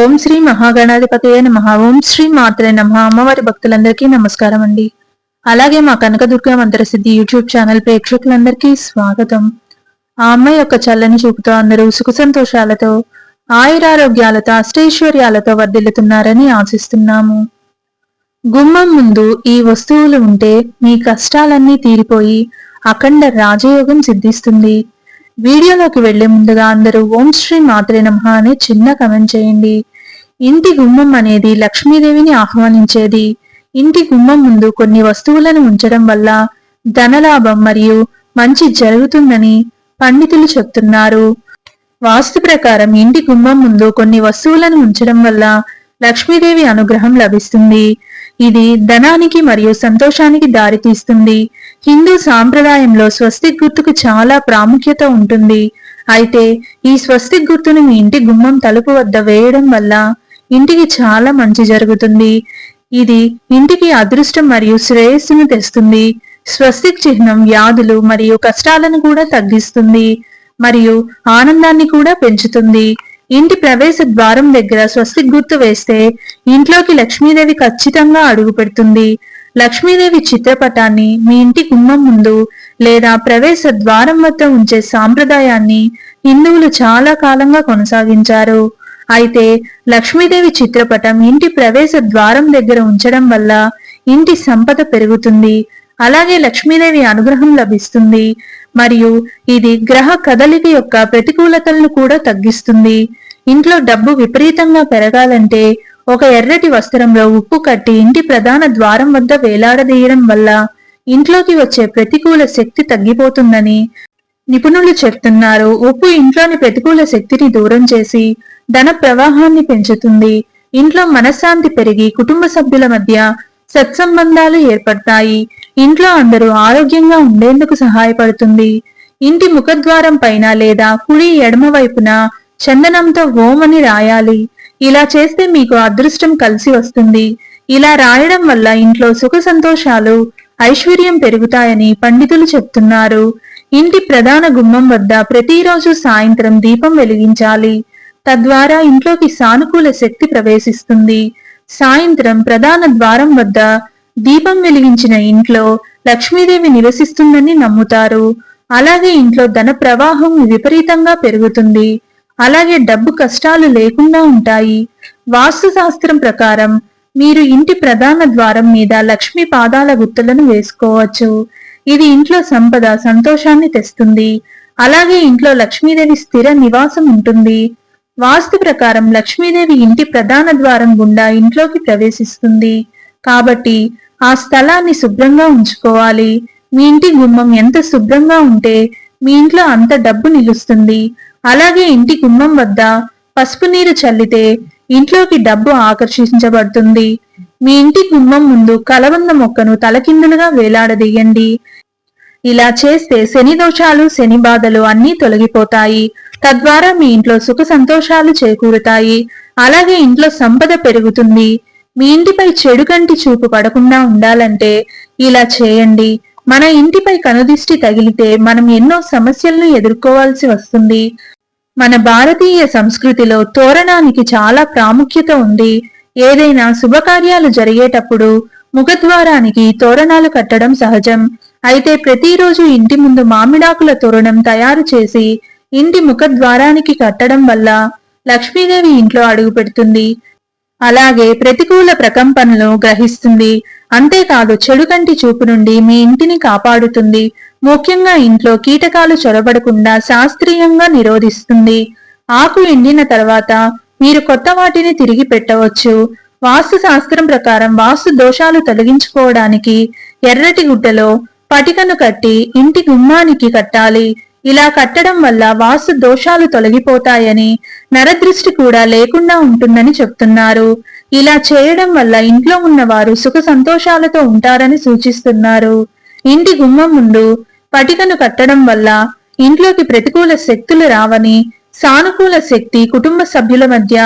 ఓం శ్రీ మహాగణాధిపతి నమ. ఓం శ్రీ మాత్రే నమ. అమ్మవారి భక్తులందరికీ నమస్కారం అండి. అలాగే మా కనకదుర్గ మంత్రసిద్ధి యూట్యూబ్ ఛానల్ ప్రేక్షకులందరికీ స్వాగతం. ఆ అమ్మాయి యొక్క చల్లని చూపుతో అందరూ సుఖ సంతోషాలతో ఆయురారోగ్యాలతో అష్టైశ్వర్యాలతో వర్ధిల్లుతున్నారని ఆశిస్తున్నాము. గుమ్మం ముందు ఈ వస్తువులు ఉంటే మీ కష్టాలన్నీ తీరిపోయి అఖండ రాజయోగం సిద్ధిస్తుంది. వీడియోలోకి వెళ్ళే ముందుగా అందరూ ఓం శ్రీ మాతృ నమ అని చిన్న కమెంట్ చేయండి. ఇంటి గుమ్మం అనేది లక్ష్మీదేవిని ఆహ్వానించేది. ఇంటి గుమ్మం ముందు కొన్ని వస్తువులను ఉంచడం వల్ల ధనలాభం మరియు మంచి జరుగుతుందని పండితులు చెప్తున్నారు. వాస్తు ప్రకారం ఇంటి గుమ్మం ముందు కొన్ని వస్తువులను ఉంచడం వల్ల లక్ష్మీదేవి అనుగ్రహం లభిస్తుంది. ఇది ధనానికి మరియు సంతోషానికి దారితీస్తుంది హిందూ సాంప్రదాయంలో స్వస్తిక్ గుర్తుకు చాలా ప్రాముఖ్యత ఉంటుంది. అయితే ఈ స్వస్తిక్ గుర్తును మీ ఇంటి గుమ్మం తలుపు వద్ద వేయడం వల్ల ఇంటికి చాలా మంచి జరుగుతుంది. ఇది ఇంటికి అదృష్టం మరియు శ్రేయస్సును తెస్తుంది. స్వస్తిక్ చిహ్నం వ్యాధులు మరియు కష్టాలను కూడా తగ్గిస్తుంది. మరియు ఆనందాన్ని కూడా పెంచుతుంది. ఇంటి ప్రవేశ ద్వారం దగ్గర స్వస్తిక్ గుర్తు వేస్తే ఇంట్లోకి లక్ష్మీదేవి ఖచ్చితంగా అడుగు పెడుతుంది. లక్ష్మీదేవి చిత్రపటాన్ని మీ ఇంటి గుమ్మం ముందు లేదా ప్రవేశ ద్వారం వద్ద ఉంచే సాంప్రదాయాన్ని హిందువులు చాలా కాలంగా కొనసాగించారు. అయితే లక్ష్మీదేవి చిత్రపటం ఇంటి ప్రవేశ ద్వారం దగ్గర ఉంచడం వల్ల ఇంటి సంపద పెరుగుతుంది. అలాగే లక్ష్మీదేవి అనుగ్రహం లభిస్తుంది. మరియు ఇది గ్రహ కదలిక యొక్క ప్రతికూలతలను కూడా తగ్గిస్తుంది. ఇంట్లో డబ్బు విపరీతంగా పెరగాలంటే ఒక ఎర్రటి వస్త్రంలో ఉప్పు కట్టి ఇంటి ప్రధాన ద్వారం వద్ద వేలాడదీయడం వల్ల ఇంట్లోకి వచ్చే ప్రతికూల శక్తి తగ్గిపోతుందని నిపుణులు చెప్తున్నారు. ఉప్పు ఇంట్లోని ప్రతికూల శక్తిని దూరం చేసి ధన ప్రవాహాన్ని పెంచుతుంది. ఇంట్లో మనశ్శాంతి పెరిగి కుటుంబ సభ్యుల మధ్య సత్సంబంధాలు ఏర్పడతాయి. ఇంట్లో అందరూ ఆరోగ్యంగా ఉండేందుకు సహాయపడుతుంది. ఇంటి ముఖద్వారం పైన లేదా కుడి ఎడమ వైపున చందనంతో ఓం అని రాయాలి. ఇలా చేస్తే మీకు అదృష్టం కలిసి వస్తుంది. ఇలా రాయడం వల్ల ఇంట్లో సుఖ సంతోషాలు ఐశ్వర్యం పెరుగుతాయని పండితులు చెప్తున్నారు. ఇంటి ప్రధాన గుమ్మం వద్ద ప్రతిరోజు సాయంత్రం దీపం వెలిగించాలి. తద్వారా ఇంట్లోకి సానుకూల శక్తి ప్రవేశిస్తుంది. సాయంత్రం ప్రధాన ద్వారం వద్ద దీపం వెలిగించిన ఇంట్లో లక్ష్మీదేవి నివసిస్తుందని నమ్ముతారు. అలాగే ఇంట్లో ధన ప్రవాహం విపరీతంగా పెరుగుతుంది. అలాగే డబ్బు కష్టాలు లేకుండా ఉంటాయి. వాస్తు శాస్త్రం ప్రకారం మీరు ఇంటి ప్రధాన ద్వారం మీద లక్ష్మి పాదాల గుర్తులను వేసుకోవచ్చు. ఇది ఇంట్లో సంపద సంతోషాన్ని తెస్తుంది. అలాగే ఇంట్లో లక్ష్మీదేవి స్థిర నివాసం ఉంటుంది. వాస్తు ప్రకారం లక్ష్మీదేవి ఇంటి ప్రధాన ద్వారం గుండా ఇంట్లోకి ప్రవేశిస్తుంది. కాబట్టి ఆ స్థలాన్ని శుభ్రంగా ఉంచుకోవాలి. మీ ఇంటి గుమ్మం ఎంత శుభ్రంగా ఉంటే మీ ఇంట్లో అంత డబ్బు నిలుస్తుంది. అలాగే ఇంటి గుమ్మం వద్ద పసుపు నీరు చల్లితే ఇంట్లోకి డబ్బు ఆకర్షించబడుతుంది. మీ ఇంటి గుమ్మం ముందు కలవంద మొక్కను తలకిందులుగా వేలాడదీయండి. ఇలా చేస్తే శని దోషాలు శని బాధలు అన్నీ తొలగిపోతాయి. తద్వారా మీ ఇంట్లో సుఖ సంతోషాలు చేకూరుతాయి. అలాగే ఇంట్లో సంపద పెరుగుతుంది. మీ ఇంటిపై చెడు కంటి చూపు పడకుండా ఉండాలంటే ఇలా చేయండి. మన ఇంటిపై కనుదిష్టి తగిలితే మనం ఎన్నో సమస్యలను ఎదుర్కోవాల్సి వస్తుంది. మన భారతీయ సంస్కృతిలో తోరణానికి చాలా ప్రాముఖ్యత ఉంది. ఏదైనా శుభకార్యాలు జరిగేటప్పుడు ముఖద్వారానికి తోరణాలు కట్టడం సహజం. అయితే ప్రతిరోజు ఇంటి ముందు మామిడాకుల తోరణం తయారు చేసి ఇంటి ముఖద్వారానికి కట్టడం వల్ల లక్ష్మీదేవి ఇంట్లో అడుగు పెడుతుంది అలాగే ప్రతికూల ప్రకంపనలు గ్రహిస్తుంది. అంతేకాదు చెడు కంటి చూపు నుండి మీ ఇంటిని కాపాడుతుంది. ముఖ్యంగా ఇంట్లో కీటకాలు చొరబడకుండా శాస్త్రీయంగా నిరోధిస్తుంది. ఆకు ఎండిన తర్వాత మీరు కొత్త వాటిని తిరిగి పెట్టవచ్చు. వాస్తు శాస్త్రం ప్రకారం వాస్తు దోషాలు తొలగించుకోవడానికి ఎర్రటి గుడ్డలో పటికను కట్టి ఇంటి గుమ్మానికి కట్టాలి. ఇలా కట్టడం వల్ల వాస్తు దోషాలు తొలగిపోతాయని నరదృష్టి కూడా లేకుండా ఉంటుందని చెప్తున్నారు. ఇలా చేయడం వల్ల ఇంట్లో ఉన్నవారు సుఖ సంతోషాలతో ఉంటారని సూచిస్తున్నారు. ఇంటి గుమ్మం ముందు పటికను కట్టడం వల్ల ఇంట్లోకి ప్రతికూల శక్తులు రావని సానుకూల శక్తి కుటుంబ సభ్యుల మధ్య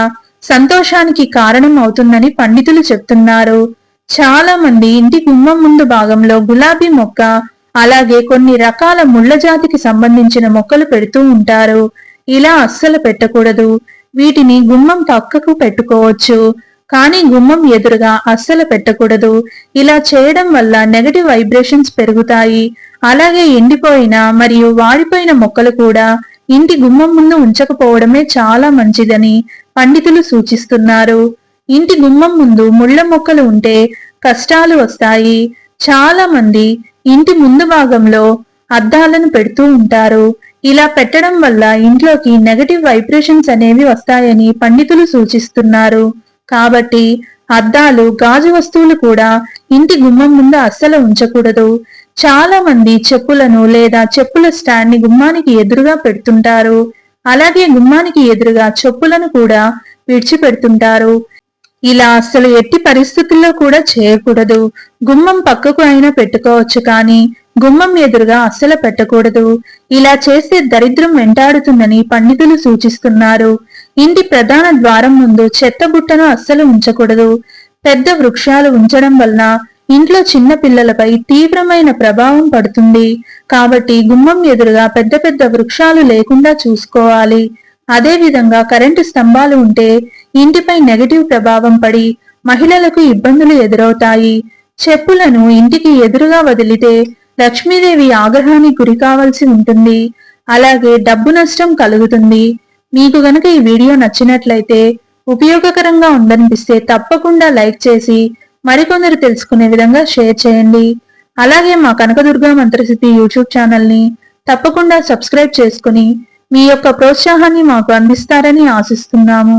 సంతోషానికి కారణం అవుతుందని పండితులు చెప్తున్నారు. చాలా మంది ఇంటి గుమ్మం ముందు భాగంలో గులాబీ మొక్క అలాగే కొన్ని రకాల ముళ్ళ జాతికి సంబంధించిన మొక్కలు పెడుతూ ఉంటారు. ఇలా అస్సలు పెట్టకూడదు. వీటిని గుమ్మం పక్కకు పెట్టుకోవచ్చు. కానీ గుమ్మం ఎదురుగా అస్సలు పెట్టకూడదు. ఇలా చేయడం వల్ల నెగటివ్ వైబ్రేషన్స్ పెరుగుతాయి. అలాగే ఎండిపోయిన మరియు వాడిపోయిన మొక్కలు కూడా ఇంటి గుమ్మం ముందు ఉంచకపోవడమే చాలా మంచిదని పండితులు సూచిస్తున్నారు. ఇంటి గుమ్మం ముందు ముళ్ళ మొక్కలు ఉంటే కష్టాలు వస్తాయి. చాలా మంది ఇంటి ముందు భాగంలో అద్దాలను పెడుతూ ఉంటారు. ఇలా పెట్టడం వల్ల ఇంట్లోకి నెగటివ్ వైబ్రేషన్స్ అనేవి వస్తాయని పండితులు సూచిస్తున్నారు. కాబట్టి అద్దాలు గాజు వస్తువులు కూడా ఇంటి గుమ్మం ముందు అస్సలు ఉంచకూడదు. చాలా మంది చెప్పులను లేదా చెప్పుల స్టాండ్ని గుమ్మానికి ఎదురుగా పెడుతుంటారు. అలాగే గుమ్మానికి ఎదురుగా చెప్పులను కూడా విడిచిపెడుతుంటారు. ఇలా అస్సలు ఎట్టి పరిస్థితుల్లో కూడా చేయకూడదు. గుమ్మం పక్కకు అయినా పెట్టుకోవచ్చు కానీ గుమ్మం ఎదురుగా అస్సలు పెట్టకూడదు. ఇలా చేస్తే దరిద్రం వెంటాడుతుందని పండితులు సూచిస్తున్నారు. ఇంటి ప్రధాన ద్వారం ముందు చెత్త బుట్టను అస్సలు ఉంచకూడదు. పెద్ద వృక్షాలు ఉంచడం వలన ఇంట్లో చిన్న పిల్లలపై తీవ్రమైన ప్రభావం పడుతుంది. కాబట్టి గుమ్మం ఎదురుగా పెద్ద పెద్ద వృక్షాలు లేకుండా చూసుకోవాలి. అదే విధంగా కరెంటు స్తంభాలు ఉంటే ఇంటిపై నెగటివ్ ప్రభావం పడి మహిళలకు ఇబ్బందులు ఎదురవుతాయి. చెప్పులను ఇంటికి ఎదురుగా వదిలితే లక్ష్మీదేవి ఆగ్రహానికి గురి కావాల్సి ఉంటుంది. అలాగే డబ్బు నష్టం కలుగుతుంది. మీకు గనక ఈ వీడియో నచ్చినట్లయితే ఉపయోగకరంగా ఉందనిపిస్తే తప్పకుండా లైక్ చేసి మరికొందరు తెలుసుకునే విధంగా షేర్ చేయండి. అలాగే మా కనకదుర్గా మంత్రసిద్ధి యూట్యూబ్ ఛానల్ని తప్పకుండా సబ్స్క్రైబ్ చేసుకుని మీ యొక్క ప్రోత్సాహాన్ని మాకు అందిస్తారని ఆశిస్తున్నాము.